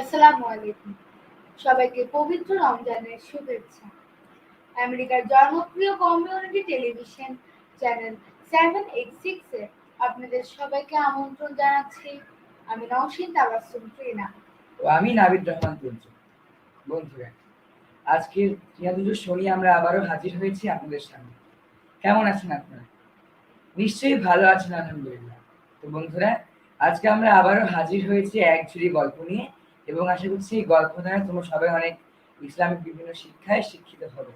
আসসালামু আলাইকুম। সবাইকে পবিত্র রমজানের শুভেচ্ছা। আমেরিকার জনপ্রিয় community television channel seven eight সিক্সে আপনাদের সবাইকে আমন্ত্রণ জানাচ্ছি। আমি নওশিন তাবাসুম ত্রিনা ও আমি নাবিদ রহমান তুলছি বন্ধুরা আজকের টিয়াদুজো শনি আমরা আবারও হাজির হয়েছি আপনাদের সামনে। কেমন আছেন আপনারা? নিশ্চয়ই ভালো আছেন, আলহামদুলিল্লাহ। তো বন্ধুরা, আজকে আমরা আবারও হাজির হয়েছি এক ঝুড়ি গল্প নিয়ে। এবং আশা করছি গল্প দ্বারা তোমরা সবাই অনেক ইসলামিক বিভিন্ন শিক্ষায় শিক্ষিত হবে।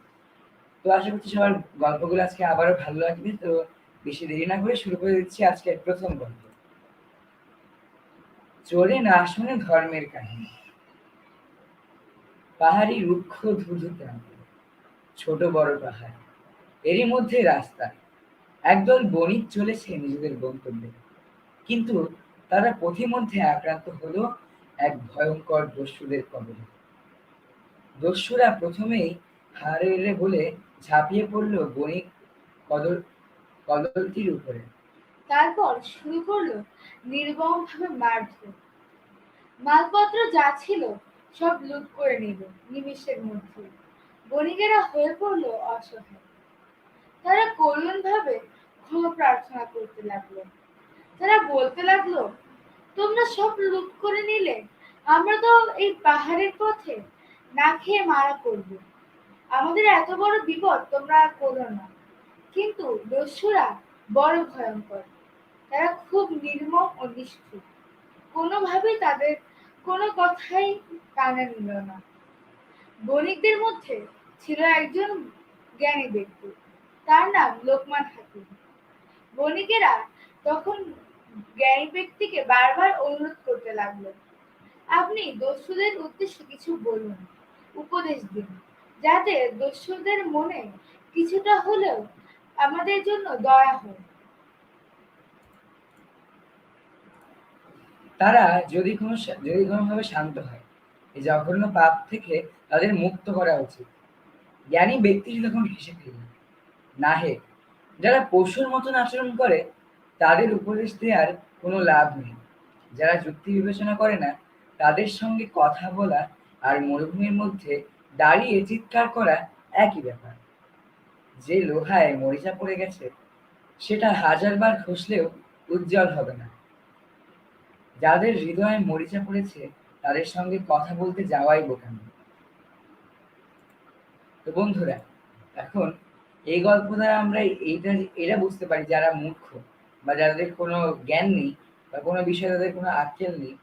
তো আশা করছি সবার গল্পগুলো আজকে আবারও ভালো লাগবে। তো বেশি দেরি না করে শুরু করে দিচ্ছি আজকের প্রথম গল্প। চলে না শুনে ধর্মের কাহিনী। পাহাড়ি রুক্ষ ধুধু প্রান্ত, ছোট বড় পাহাড়, এরই মধ্যে রাস্তা। একদল বণিক চলেছে নিজেদের গন্তব্যে। কিন্তু তারা পথিমধ্যে আক্রান্ত হলো এক ভয়ঙ্কর দস্যুদের কবলে। দস্যুরা প্রথমেই হারে বলে ঝাঁপিয়ে পড়ল বণিক কদল, কদলটির উপরে। তারপর শুরু করল নির্মমভাবে মারধর। মালপত্র যা ছিল সব লুট করে নিল নিমিষের মধ্যে। বণিকেরা হয়ে পড়ল অসহায়। তারা করুণভাবে ক্ষমা প্রার্থনা করতে লাগল। তারা বলতে লাগল তোমরা সব লুট করে নিলে, আমরা তো এই পাহাড়ের পথে না খেয়ে মারা পড়ব। আমাদের এত বড় বিপদ তোমরা করো না। কিন্তু দস্যুরা বড় ভয়ঙ্কর, তারা খুব নির্মম ও নিষ্ঠুর। কোনোভাবেই তাদের কোনো কথাই কানে নিল না। বণিকদের মধ্যে ছিল একজন জ্ঞানী ব্যক্তি, তার নাম লোকমান হাকিম। বণিকেরা তখন জ্ঞানী ব্যক্তিকে বারবার অনুরোধ করতে লাগল। আপনি দস্যুদের উদ্দেশ্যে কিছু বলুন, উপদেশ দিন, যাতে দস্যুদের মনে কিছুটা হলেও আমাদের জন্য দয়া হয়। তারা যদি কোনো যদি কোনোভাবে শান্ত হয়, এই জঘন্য পাপ থেকে তাদের মুক্ত করা উচিত। জ্ঞানী ব্যক্তি তখন হেসে ফেলল না হে যারা পশুর মতন আচরণ করে তাদের উপদেশ দেওয়ার কোনো লাভ নেই। যারা যুক্তি বিবেচনা করে না, তাদের সঙ্গে কথা বলা আর মরুভূমির মধ্যে দাঁড়িয়ে চিৎকার করা একই ব্যাপার। যে লোহায় মরিচা পড়ে গেছে, সেটা হাজারবার খসলেও উজ্জ্বল হবে না। যাদের হৃদয়ে মরিচা পড়েছে, তাদের সঙ্গে কথা বলতে যাওয়াই বোকামি। তো বন্ধুরা, এখন এই গল্প দ্বারা আমরা এইটা, এটা বুঝতে পারি যারা মূর্খ। বা যাদের কোনো জ্ঞান নেই বা কোনো বিষয়ে তাদের কোনো আক্কেল নেই,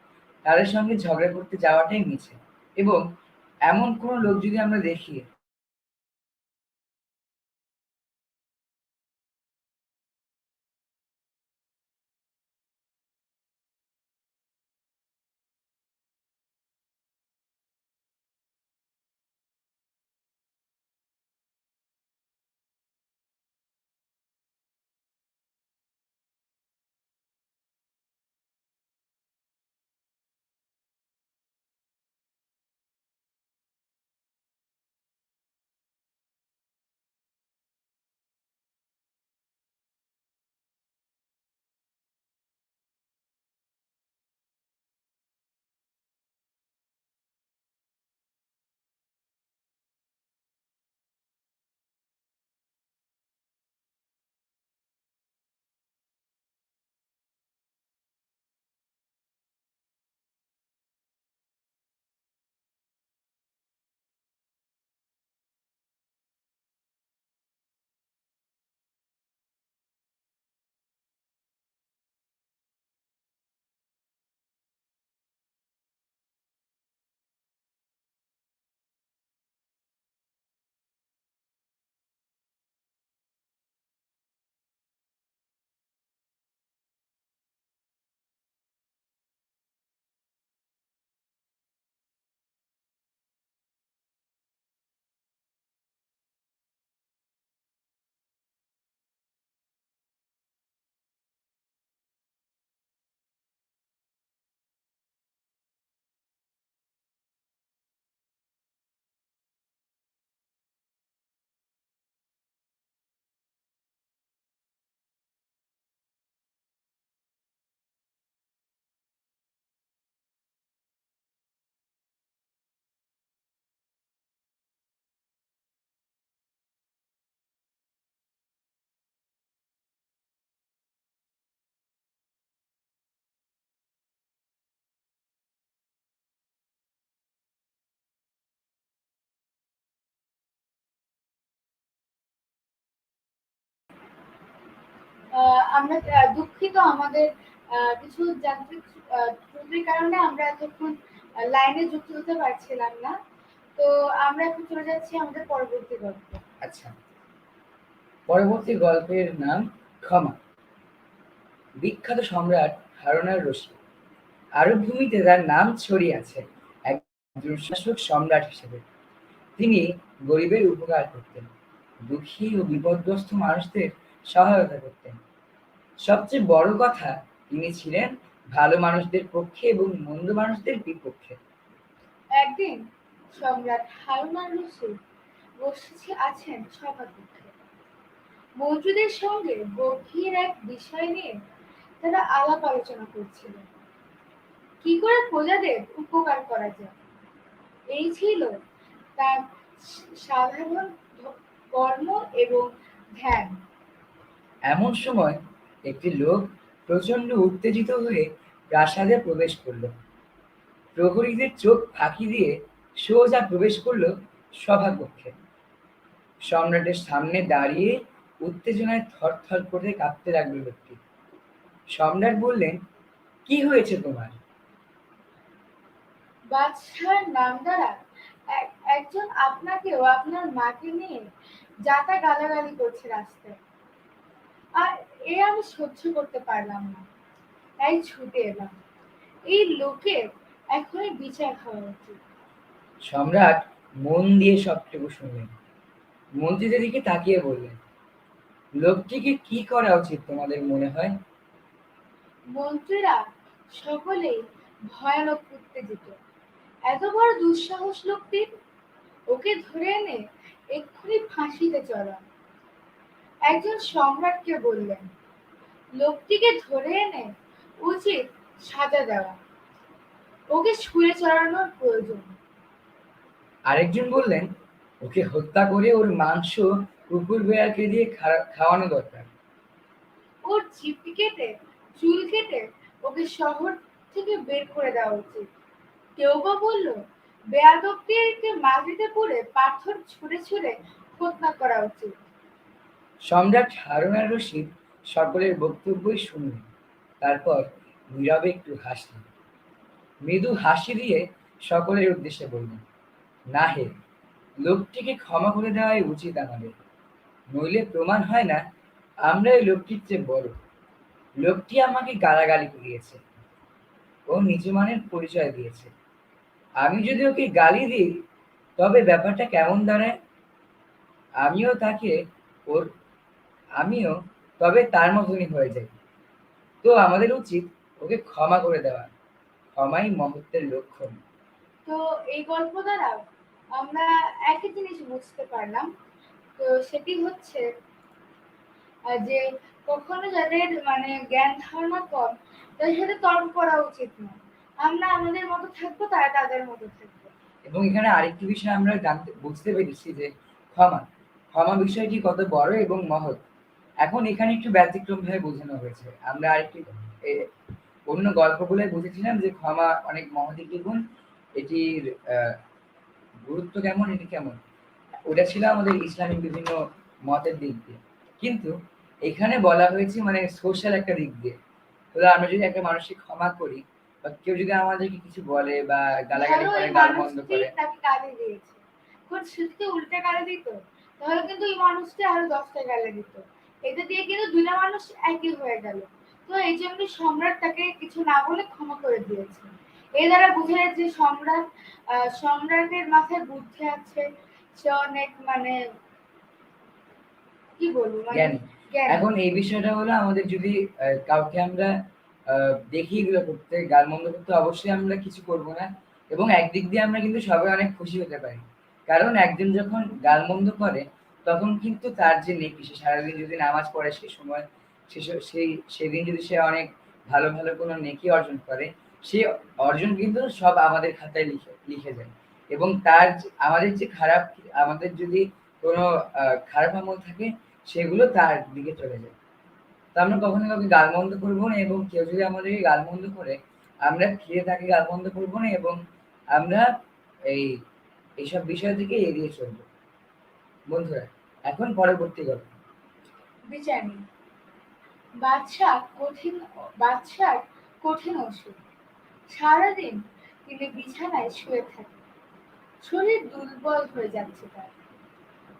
তাদের সঙ্গে ঝগড়া করতে যাওয়াটাই মিছে। এবং এমন কোনো লোক যদি আমরা দেখি আমরা দুঃখিত আমাদের কিছু যান্ত্রিক ত্রুটির কারণে আমরা এতক্ষণ লাইনে যুক্ত হতে পারছিলাম না। তো আমরা এখন চলে যাচ্ছি আমাদের পরবর্তী গল্প। আচ্ছা। পরবর্তী গল্পের নাম ক্ষমা। বিখ্যাত সম্রাট হারুনার রশিদ আরব ভূমিতে তার নাম ছড়িয়ে আছে একজন শাসক সম্রাট হিসেবে। তিনি গরিবের উপকার করতেন, দুঃখী ও বিপদগ্রস্ত মানুষদের সহায়তা করতেন। সবচেয়ে বড় কথা তিনি ছিলেন ভালো মানুষদের পক্ষে এবং মন্দ মানুষদের বিপক্ষে। একদিন সম্রাট হারুনার রশিদ বসেছে আছেন সভাকক্ষে। মন্ত্রীদের সঙ্গে গভীর এক বিষয় নিয়ে তারা আলাপ আলোচনা করছিলেন। কি করে প্রজাদের উপকার করা যায়? এই ছিল তার সাধারণ কর্ম এবং ধ্যান। এমন সময় একটি লোক প্রচণ্ড উত্তেজিত হয়ে প্রাসাদে প্রবেশ করল। প্রহরীদের চোখ ফাঁকি দিয়ে সোজা প্রবেশ করল সভাকক্ষে। সম্রাটের সামনে দাঁড়িয়ে উত্তেজনায় থরথর করে কাঁপতে লাগল লোকটি। সম্রাট বললেন, কি হয়েছে তোমার? বাদশার নাম দ্বারা এক- একজন আপনাকে ও আপনার মাকে নিয়ে যাতা গালাগালি করছে রাস্তায়। আর এ আমি সহ্য করতে পারলাম না। তাই ছুটে এলাম। এই লোকের এখনই বিচার হওয়া উচিত। সম্রাট মন দিয়ে সবটুকু শুনলেন। মন্ত্রীদের দিকে তাকিয়ে বললেন লোকটিকে কি করা উচিত তোমাদের মনে হয়? মন্ত্রীরা সকলেই ভয়ানক উত্তেজিত। এত বড় দুঃসাহস লোকটির ওকে ধরে এনে এক্ষুনি ফাঁসিতে চড়ান। একজন সম্রাটকে বললেন লোকটিকে ধরে এনে উচিত সাজা দেওয়া। ওকে ছুঁড়ে চড়ানোর প্রয়োজন। আরেকজন বললেন ওকে হত্যা করে ওর মাংস কুকুর বেড়ালকে দিয়ে খাওয়ানো দরকার। ওর জিপি কেটে চুল কেটে ওকে শহর থেকে বের করে দেওয়া উচিত। কেউ বা বলল বেয়াদবটিকে মাটিতে পড়ে পাথর ছুঁড়ে ছুঁড়ে হত্যা করা উচিত। সম্রাট হারুনার রশিদ সকলের বক্তব্যই শুনলেন, তারপর নীরবে একটু হাসলেন। মৃদু হাসি দিয়ে সকলের উদ্দেশ্যে বললেন, না হে, লোকটিকে ক্ষমা করে দেওয়াই উচিত আমাদের। নইলে প্রমাণ হয় না, আমরা এই লোকটির চেয়ে বড়। লোকটি আমাকে গালাগালি করিয়েছে। ও নিজমানের পরিচয় দিয়েছে। আমি যদি ওকে গালি দিই, তবে ব্যাপারটা কেমন দাঁড়ায়? আমিও তাকে ওর আমিও তবে তার মতনই হয়ে যাই। তো আমাদের উচিত ওকে ক্ষমা করে দেওয়া। ক্ষমাই মহত্বের লক্ষণ। তো এই গল্প দ্বারা আমরা একই জিনিস বুঝতে পারলাম। তো সেটি হচ্ছে যে কখনো যাদের মানে জ্ঞান ধারণা কম তাদের সাথে তর্ক করা উচিত না। আমরা আমাদের মতো থাকব তারা তাদের মতো থাকব। এবং এখানে আরেকটি বিষয় আমরা জানতে বুঝতে পেরেছি যে ক্ষমা ক্ষমা বিষয়টি কত বড় এবং মহৎ। এখন এখানে একটু ব্যতিক্রম ভাবে বোঝানো হয়েছে। আমরা আরেকটি অন্য গল্পগুলোয় বুঝেছিলাম যে ক্ষমা অনেক মহৎ একটি গুণ। এটির গুরুত্ব কেমন এটি কেমন? ওটা ছিল আমাদের ইসলামিক বিভিন্ন মতের দিক দিয়ে। কিন্তু এখানে বলা হয়েছে মানে সোশ্যাল একটা দিক দিয়ে। তো আমরা যদি একটা মানুষকে ক্ষমা করি বা কেউ যদি আমাদেরকে কিছু বলে বা গালাগালি করে গাল বন্ধ করে। তাকে গালি দিয়েছে। এখন সে যদি উল্টে গালি দিত? তাহলে কিন্তু এই মানুষটি আরও দশটা গালি দিত। এটা দিয়ে কিন্তু দুইটা মানুষ একই হয়ে গেল। তো এই জন্য সম্রাট তাকে কিছু না বলে ক্ষমা করে দিয়েছে। এই দ্বারা বোঝা যায় যে সম্রাট সম্রাটের মাথায় বুদ্ধি আছে সে অনেক মানে কি বলব মানে। এখন এই বিষয়টা হলো আমাদের যদি কাউকে আমরা আহ, দেখি এগুলো করতে গালমন্দ করতে অবশ্যই আমরা কিছু করব না। এবং একদিক দিয়ে আমরা কিন্তু সবাই অনেক খুশি হতে পারি। কারণ একজন যখন গালমন্দ করে তখন কিন্তু তার যে নেকি, সে সারাদিন যদি নামাজ পড়ে সেই সময় সে সেই সেদিন যদি সে অনেক ভালো ভালো কোনো নেকি অর্জন করে সেই অর্জন কিন্তু সব আমাদের খাতায় লিখে লিখে যায়। এবং তার আমাদের যে খারাপ, আমাদের যদি কোনো খারাপ আমল থাকে, সেগুলো তার দিকে চলে যায়। তো আমরা কখনো কাউকে গালমন্দ করব না এবং কেউ যদি আমাদেরকে গালমন্দ করে, আমরা ফিরে তাকে গালমন্দ করব না এবং আমরা এই, এইসব বিষয় থেকে এড়িয়ে চলবো। বন্ধুরা এখন পরবর্তী গল্প। বিচার। নেই বাদশা কঠিন, বাদশার কঠিন ওষুধ সারাদিন তিনি বিছানায় শুয়ে থাকেন। শরীর দুর্বল হয়ে যাচ্ছে তার।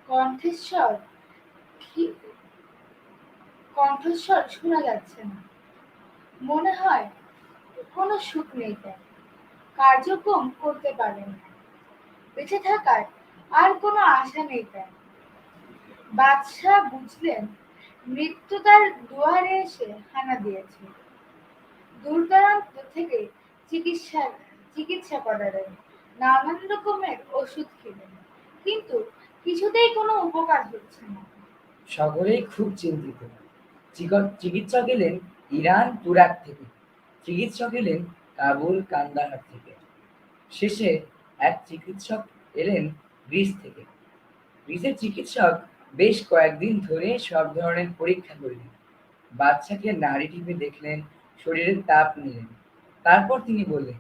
কণ্ঠস্বর কণ্ঠস্বর শোনা যাচ্ছে না। মনে হয় কোনো সুখ নেই তার। কার্যক্রম করতে পারেন না। বেঁচে থাকার আর কোনো আশা নেই তার। বাদশাহ বুঝলেন মৃত্যু তার দুয়ারে এসে হানা দিয়েছে। দূর দূরান্ত থেকে চিকিৎসা চিকিৎসা করালেন। নানান রকমের ওষুধ খেলেন। কিন্তু কিছুতেই কোনো উপকার হচ্ছে না। সকলেই খুব চিন্তিত। চিক- চিকিৎসক এলেন ইরান তুরাক থেকে। চিকিৎসক এলেন কাবুল কান্দাহার থেকে। শেষে এক চিকিৎসক এলেন গ্রিস থেকে। গ্রিসের চিকিৎসক বেশ কয়েকদিন ধরে সব ধরনের পরীক্ষা করলেন। বাচ্চাকে নাড়ি টিপে দেখলেন শরীরের তাপ নিলেন। তারপর তিনি বললেন,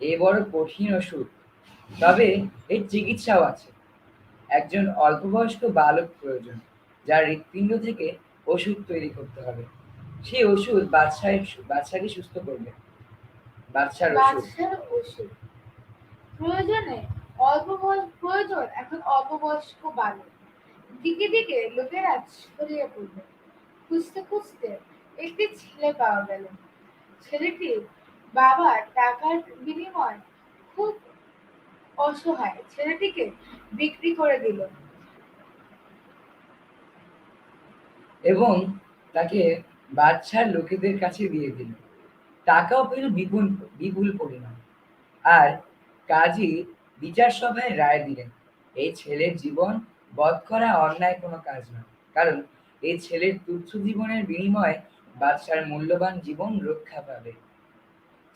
এ বড় কঠিন ওষুধ তবে এর চিকিৎসাও আছে। একজন অল্পবয়স্ক বালক প্রয়োজন, যার হৃৎপিণ্ড থেকে ওষুধ তৈরি করতে হবে। সেই ওষুধ বাদশাহের বাদশাকে সুস্থ করবে। বাদশার ওষুধ। প্রয়োজনে অল্প প্রয়োজন এখন অল্প বয়স্ক বালক। দিকে দিকে লোকেরা ছড়িয়ে পড়ল। খুঁজতে খুঁজতে একটি ছেলে পাওয়া গেল। ছেলেটি বাবা টাকার বিনিময় খুব অসহায় ছেলেটিকে বিক্রি করে দিল। এবং তাকে বাদশার লোকেদের কাছে দিয়ে দিল। টাকাও পেল বিপুল বিপুল পরিমাণ। আর কাজী বিচার সভায় রায় দিলেন, এই ছেলের জীবন বধ করা অন্যায় কোনো কাজ নয়। কারণ এই ছেলের তুচ্ছ জীবনের বিনিময়ে বাদশার মূল্যবান জীবন রক্ষা পাবে।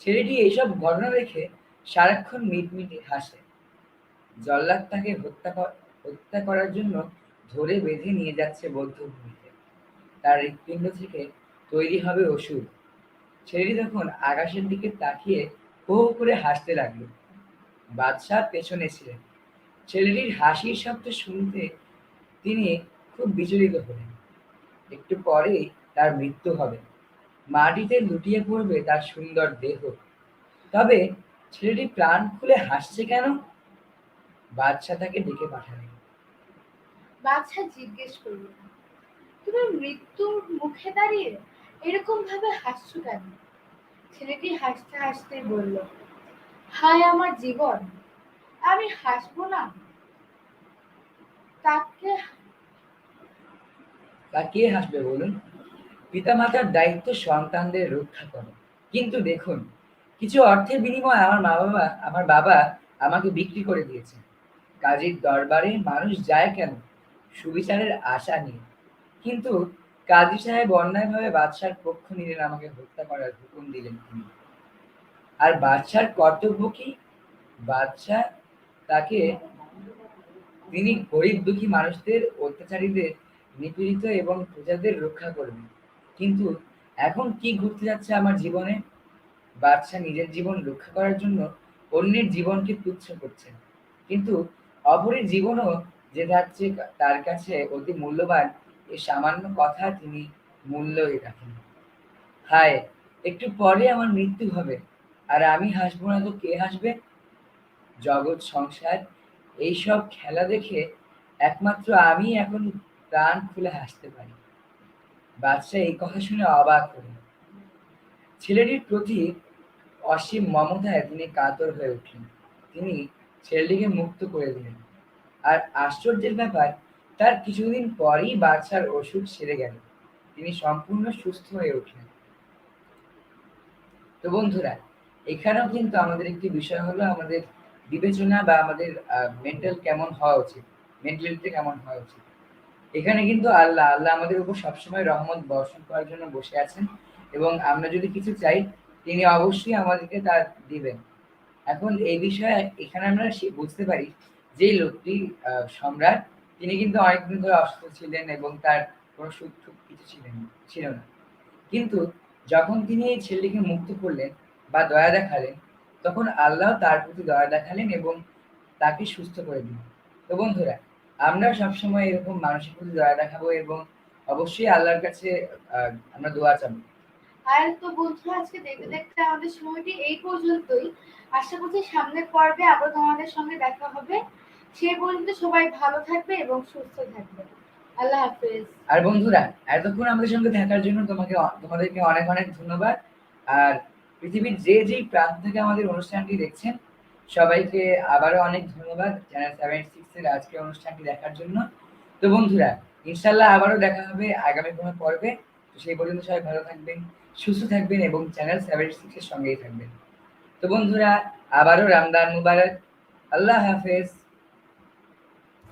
ছেলেটি এইসব ঘটনা দেখে সারাক্ষণ মিটমিটে হাসে। জল্লাদ তাকে হত্যা হত্যা করার জন্য ধরে বেঁধে নিয়ে যাচ্ছে বৌদ্ধভূমিতে। তার হৃৎপিণ্ড থেকে তৈরি হবে ওষুধ ছেলেটি তখন আকাশের দিকে তাকিয়ে হো করে হাসতে লাগল। বাদশাহ পেছনে ছিলেন। ছেলেটির হাসির শব্দ শুনতে তিনি খুব বিচলিত হলেন। একটু পরে তার মৃত্যু হবে। মাটিতে লুটিয়ে পড়বে তার সুন্দর দেহ। তবে ছেলেটি প্রাণ খুলে হাসছে কেন? বাদশাহ তাকে ডেকে পাঠালেন। বাদশা জিজ্ঞেস করল তুমি মৃত্যুর মুখে দাঁড়িয়ে এরকম ভাবে হাসছো কেন? ছেলেটি হাসতে হাসতে বলল, হায় আমার জীবন আমি হাসবো না। তাকে তা কে হাসবে বলুন? পিতামাতার দায়িত্ব সন্তানদের রক্ষা করে। কিন্তু দেখুন, কিছু অর্থের বিনিময়ে আমার মা বাবা, আমার বাবা আমাকে বিক্রি করে দিয়েছে কাজীর দরবারে মানুষ যায় কেন? সুবিচারের আশা নিয়ে। কিন্তু কাজী সাহেব অন্যায়ভাবে বাদশার পক্ষ নিলেন, আমাকে হত্যা করার হুকুম দিলেন তিনি। আর বাদশার কর্তব্য কি? বাদশাহ তাকে তিনি গরিব দুঃখী মানুষদের, অত্যাচারীদের, নিপীড়িত এবং প্রজাদের রক্ষা করবেন। কিন্তু এখন কি ঘটতে যাচ্ছে আমার জীবনে? বাদশাহ নিজের জীবন রক্ষা করার জন্য অন্যের জীবনকে তুচ্ছ করছেন। কিন্তু অপরের জীবনও যে যাচ্ছে তার কাছে অতি মূল্যবান এই সামান্য কথা তিনি মূল্যই রাখেন। হায়, একটু পরে আমার মৃত্যু হবে, আর আমি হাসবো না তো কে হাসবে? জগৎ, সংসার, এইসব খেলা দেখে একমাত্র আমি এখন প্রাণ খুলে হাসতে পারি। বাদশাহ এই কথা শুনে অবাক হলেন। ছেলেটির প্রতি অসীম মমতায় তিনি কাতর হয়ে উঠলেন। তিনি ছেলেটিকে মুক্ত করে দিলেন। আর আশ্চর্যের ব্যাপার, তার কিছুদিন পরেই বাচ্চার ওষুধ সেরে গেল। তিনি সম্পূর্ণ সুস্থ হয়ে উঠলেন। তো বন্ধুরা, এখানেও কিন্তু আমাদের একটি বিষয় হলো আমাদের বিবেচনা বা আমাদের মেন্টাল কেমন হওয়া উচিত? মেন্টালিটি কেমন হওয়া উচিত? এখানে কিন্তু আল্লাহ আল্লাহ আমাদের উপর সবসময় রহমত বর্ষণ করার জন্য বসে আছেন এবং আমরা যদি কিছু চাই, তিনি অবশ্যই আমাদেরকে তা দিবেন। এখন এই বিষয়ে এখানে আমরা বুঝতে পারি যে লোকটি সম্রাট, তিনি কিন্তু অনেকদিন ধরে অসুস্থ ছিলেন এবং তার কোনো সুখ কিছু ছিলেন ছিল না। কিন্তু যখন তিনি এই ছেলেটিকে মুক্ত করলেন বা দয়া দেখালেন তখন আল্লাহ তার প্রতি দয়া দেখালেন এবং তাকে সুস্থ করে দিলেন। তো বন্ধুরা আমরা সবসময় এরকম মানুষের প্রতি দয়া দেখাবো এবং অবশ্যই আল্লাহর কাছে আমরা দোয়া চাবো। আর তো বন্ধুরা আজকে দেখতে দেখতে আমাদের সময়টি এই পর্যন্তই। আশা করছি সামনের পর্বে আবার তোমাদের সঙ্গে দেখা হবে। সে পর্যন্ত সবাই ভালো থাকবে এবং সুস্থ থাকবে। আল্লাহ হাফেজ। আর বন্ধুরা এতক্ষণ আমাদের সঙ্গে থাকার জন্য তোমাকে তোমাদেরকে অনেক অনেক ধন্যবাদ। আর পৃথিবীর যে যেই প্রান্ত থেকে আমাদের অনুষ্ঠানটি দেখছেন, সবাইকে আবারও অনেক ধন্যবাদ চ্যানেল সেভেন সিক্স এর আজকের অনুষ্ঠানটি দেখার জন্য। তো বন্ধুরা ইনশাল্লাহ আবারও দেখা হবে আগামী কোনো পর্বে। তো সেই পর্যন্ত সবাই ভালো থাকবেন, সুস্থ থাকবেন এবং চ্যানেল সেভেন সিক্স এর সঙ্গেই থাকবেন। তো বন্ধুরা, আবারও রামদান মুবারক। আল্লাহ হাফেজ।